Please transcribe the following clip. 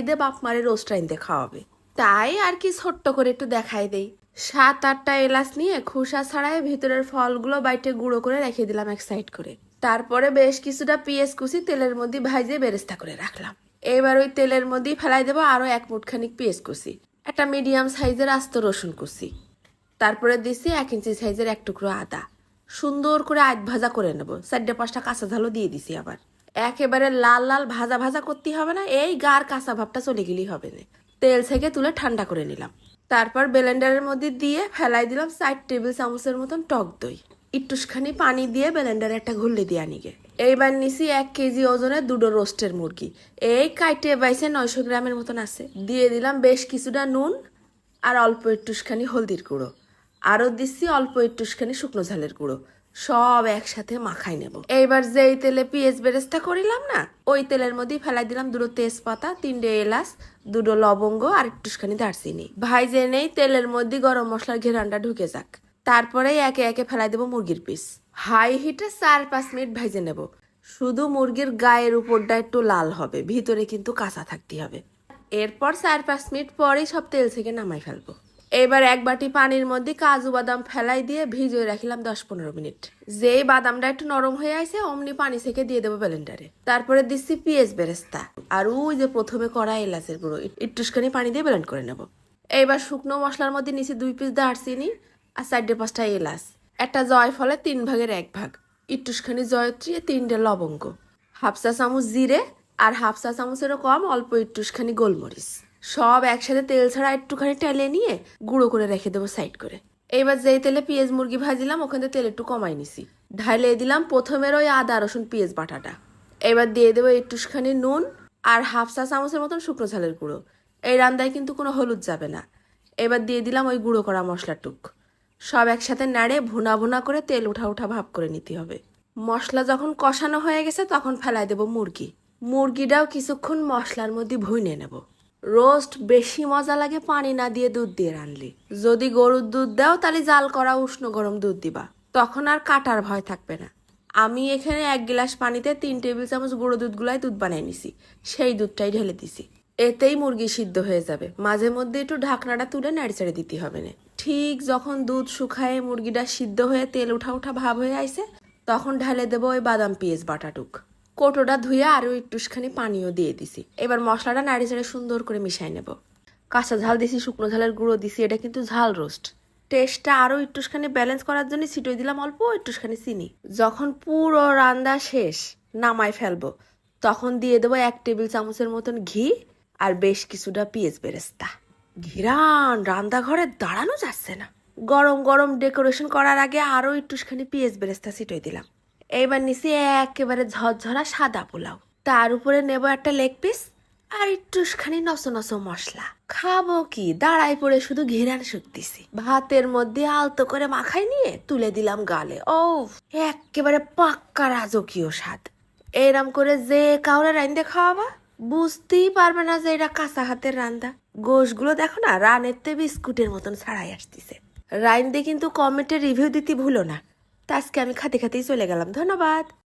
ঈদে বাপ মারে রোস্ট রাইন্দে খাওয়াবে। তাই আর কি ছোট্ট করে একটু দেখাই দেই। সাত, আটটা এলাচ নিয়ে খোসা ছাড়াই ভিতরের ফলগুলো বাইটে গুঁড়ো করে রেখে দিলাম এক সাইড করে। তারপরে বেশ কিছুটা পেঁয়াজ কুচি তেলের মধ্যে ভাইজে বেরেস্তা করে রাখলাম। এবার ওই তেলের মধ্যেই ফেলাই দেবো আরও এক মুঠখানিক পেঁয়াজ কুচি, একটা মিডিয়াম সাইজের আস্ত রসুন কুচি। তারপরে দিছি এক ইঞ্চি সাইজের এক টুকরো আদা। সুন্দর করে আধ ভাজা করে নেব। চারটে পাঁচটা কাঁচা ঝালও দিয়ে দিছি আবার। একেবারে লাল লাল ভাজা ভাজা করতে হবে না, এই গার কাঁচা ভাবটা চলে গেলেই হবে না। তেল থেকে তুলে ঠান্ডা করে নিলাম। তারপর ব্লেন্ডারের মধ্যে দিয়ে ফেলাই দিলাম চার টেবিল চামচের মতন টক দই। একটুখানি পানি দিয়ে ব্লেন্ডারে একটা ঘুরলে দিয়ে আনিগে এইবার নিছি এক কেজি ওজনের দুটো রোস্টের মুরগি। এই কাইটে বাইসে নয়শো গ্রামের মতন আছে। দিয়ে দিলাম বেশ কিছুটা নুন আর অল্প একটুখানি হলদির গুঁড়ো। আরও দিচ্ছি অল্প একটুখানি শুকনো ঝালের গুঁড়ো। সব একসাথে মাখাই নেব। এইবার যেই তেলে পেঁয়াজ বেরেস্তা করিলাম না, ওই তেলের মধ্যেই ফেলাই দিলাম দুটো তেজপাতা, তিনটে এলাচ, দুটো লবঙ্গ আর একটুখানি দারচিনি। ভাইজে নেই, তেলের মধ্যে গরম মশলার ঘেরানটা ঢুকে যাক। তারপরে একে একে ফেলাই দেবো মুরগির পিস। হাই হিটে চার পাঁচ মিনিট ভাইজে নেব। শুধু মুরগির গায়ের উপরটা একটু লাল হবে, ভিতরে কিন্তু কাঁচা থাকতে হবে। এরপর চার পাঁচ মিনিট পরেই সব তেল থেকে নামাই ফেলব। এবার এক বাটি পানির মধ্যে কাজু বাদাম ফেলাই দিয়ে ভিজিয়ে রাখিলাম দশ পনেরো মিনিট। যেই বাদামটা একটু নরম হয়ে আছে অমনি পানি থেকে দিয়ে দেবো ব্লেন্ডারে। তারপরে দিচ্ছি পেঁয়াজ বেরেস্তা। আর ওই যে প্রথমে করা এলাচের গুঁড়ো একটুখানি পানি দিয়ে ব্লেন্ড করে নেব। এইবার শুকনো মশলার মধ্যে নিচে দুই পিস দারচিনি আর চারটে পাঁচটা এলাচ। একটা জয় ফলে তিন ভাগের এক ভাগ। একটুখানি জয়ত্রী তিনটে লবঙ্গ। হাফ চা চামচ জিরে আর হাফ চা চামচেরও কম অল্প একটুখানি গোলমরিচ। সব একসাথে তেল ছাড়া একটুখানি টেলে নিয়ে গুঁড়ো করে রেখে দেবো সাইড করে। এবার যেই তেলে পেঁয়াজ মুরগি ভাজিলাম, ওখান থেকে তেল একটু কমাই নিছি। ঢাইলে দিলাম প্রথমের ওই আদা, রসুন, পেঁয়াজ বাটাটা। এবার দিয়ে দেবো একটুখানি নুন আর হাফ চা চামচের মতন শুকনো ঝালের গুঁড়ো। এই রান্দায় কিন্তু কোনো হলুদ যাবে না। এবার দিয়ে দিলাম ওই গুঁড়ো করা মশলাটুক সব একসাথে নাড়ে ভুনা ভুনা করে তেল উঠা উঠা ভাব করে নিতে হবে। মশলা যখন কষানো হয়ে গেছে, তখন ফেলাই দেবো মুরগি। মুরগিটাও কিছুক্ষণ মশলার মধ্যে ভুইনে নেব। রোস্ট বেশি মজা লাগে পানি না দিয়ে দুধ দিয়ে রানলি। যদি গরুর দুধ দাও, তাহলে জাল করা উষ্ণ গরম দুধ দিবা। তখন আর কাটার ভয় থাকবে না। আমি এখানে এক গ্লাস পানিতে তিন টেবিল চামচ গুঁড়ো দুধ গুলাই দুধ বানিয়ে নিছি। সেই দুধটাই ঢেলে দিছি। এতেই মুরগি সিদ্ধ হয়ে যাবে। মাঝে মধ্যে একটু ঢাকনাটা তুলে নাড়িচাড়ে দিতে হবে না। ঠিক যখন দুধ শুকায় মুরগিটা সিদ্ধ হয়ে তেল উঠা উঠা ভাব হয়ে আইছে, তখন ঢালে দেবো ওই বাদাম পেঁয়াজ বাটাটুক। কোটোটা ধুয়ে আরও একটুখানি পানিও দিয়ে দিছি। এবার মশলাটা নাড়ি চাড়ে সুন্দর করে মিশাই নেব। কাঁচা ঝাল দিছি, শুকনো ঝালের গুঁড়ো দিছি, এটা কিন্তু ঝাল রোস্ট টেস্টটা আরও একটুখানি ব্যালেন্স করার জন্য ছিটোই দিলাম অল্প একটুখানি চিনি। যখন পুরো রান্না শেষ নামাই ফেলব, তখন দিয়ে দেবো এক টেবিল চামচের মতন ঘি আর বেশ কিছুটা পেঁয়াজ বেরেস্তা। ঘিরান রান্নাঘরে দাঁড়ানো যাচ্ছে না। গরম গরম ডেকোরেশন করার আগে আরও একটুখানি পেঁয়াজ বেরেস্তা ছিটোই দিলাম। এইবার নিচে একেবারে ঝরঝরা সাদা পোলাও। তার উপরে নেব একটা লেগ পিস আর একটুখানি নসো নসো মশলা। খাব কি? দাঁড়াই পড়ে শুধু ঘিরান শুকতেছি ভাতের মধ্যে আলতো করে মাখাই নিয়ে তুলে দিলাম গালে। ও একেবারে পাক্কা রাজকীয় স্বাদ। এরম করে যে কাউরে রাইন্দে খাওয়াবা, বুঝতেই পারবে না যে এটা কাঁচা হাতের রান্দা। গোশগুলো দেখো না, রানের তে বিস্কুটের মতন ছাড়াই আসতেছে। রাইন্দে কিন্তু কমেন্টে রিভিউ দিতে ভুলো না। তা আজকে আমি খাতে খাতেই চলে গেলাম ধন্যবাদ।